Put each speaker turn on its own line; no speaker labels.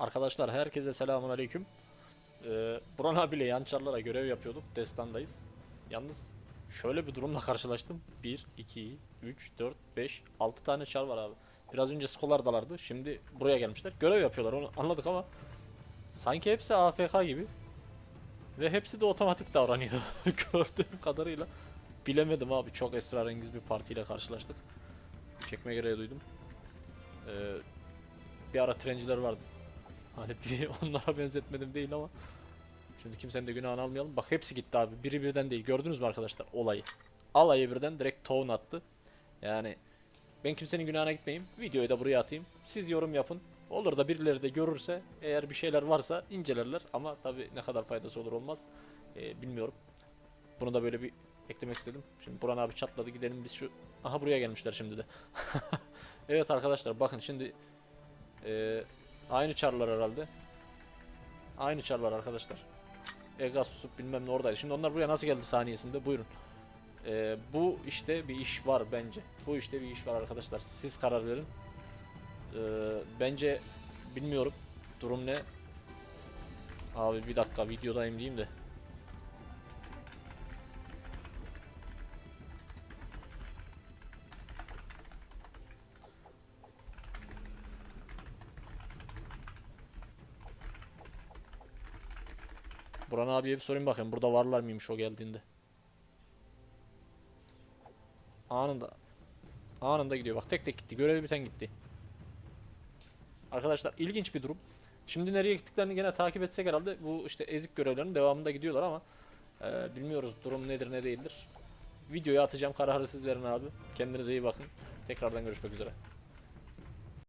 Arkadaşlar herkese selamun aleyküm. Ee, Buran abiyle yançarlara görev yapıyorduk. Destandayız. Yalnız şöyle bir durumla karşılaştım. 1, 2, 3, 4, 5, 6 tane çar var abi. Biraz önce skolardalardı. Şimdi buraya gelmişler. Görev yapıyorlar onu anladık ama sanki hepsi AFK gibi. Ve hepsi de otomatik davranıyor. Gördüğüm kadarıyla. Bilemedim abi. Çok esrarengiz bir partiyle karşılaştık. Çekme gereği duydum. Ee, bir ara trenciler vardı. Hani bir onlara benzetmedim değil ama. Şimdi kimsenin de günahını almayalım. Bak hepsi gitti abi. Biri birden değil. Gördünüz mü arkadaşlar olayı? Alayı birden direkt tohum attı. Yani ben kimsenin günahına gitmeyeyim. Videoyu da buraya atayım. Siz yorum yapın. Olur da birileri de görürse eğer bir şeyler varsa incelerler. Ama tabi ne kadar faydası olur olmaz. Ee, bilmiyorum. Bunu da böyle bir eklemek istedim. Şimdi Buran abi çatladı gidelim biz şu... Aha buraya gelmişler şimdi de. evet arkadaşlar bakın şimdi... Ee, aynı çarlar herhalde. Aynı çarlar arkadaşlar. Egasus'u bilmem ne oradaydı. Şimdi onlar buraya nasıl geldi saniyesinde buyurun. Ee, bu işte bir iş var bence. Bu işte bir iş var arkadaşlar. Siz karar verin. Ee, bence bilmiyorum. Durum ne? Abi bir dakika videodayım diyeyim de. Buran abiye bir sorayım bakayım. Burada varlar mıymış o geldiğinde. Anında. Anında gidiyor. Bak tek tek gitti. Görevi biten gitti. Arkadaşlar ilginç bir durum. Şimdi nereye gittiklerini gene takip etsek herhalde bu işte ezik görevlerinin devamında gidiyorlar ama e, bilmiyoruz durum nedir ne değildir. Videoyu atacağım kararı siz verin abi. Kendinize iyi bakın. Tekrardan görüşmek üzere.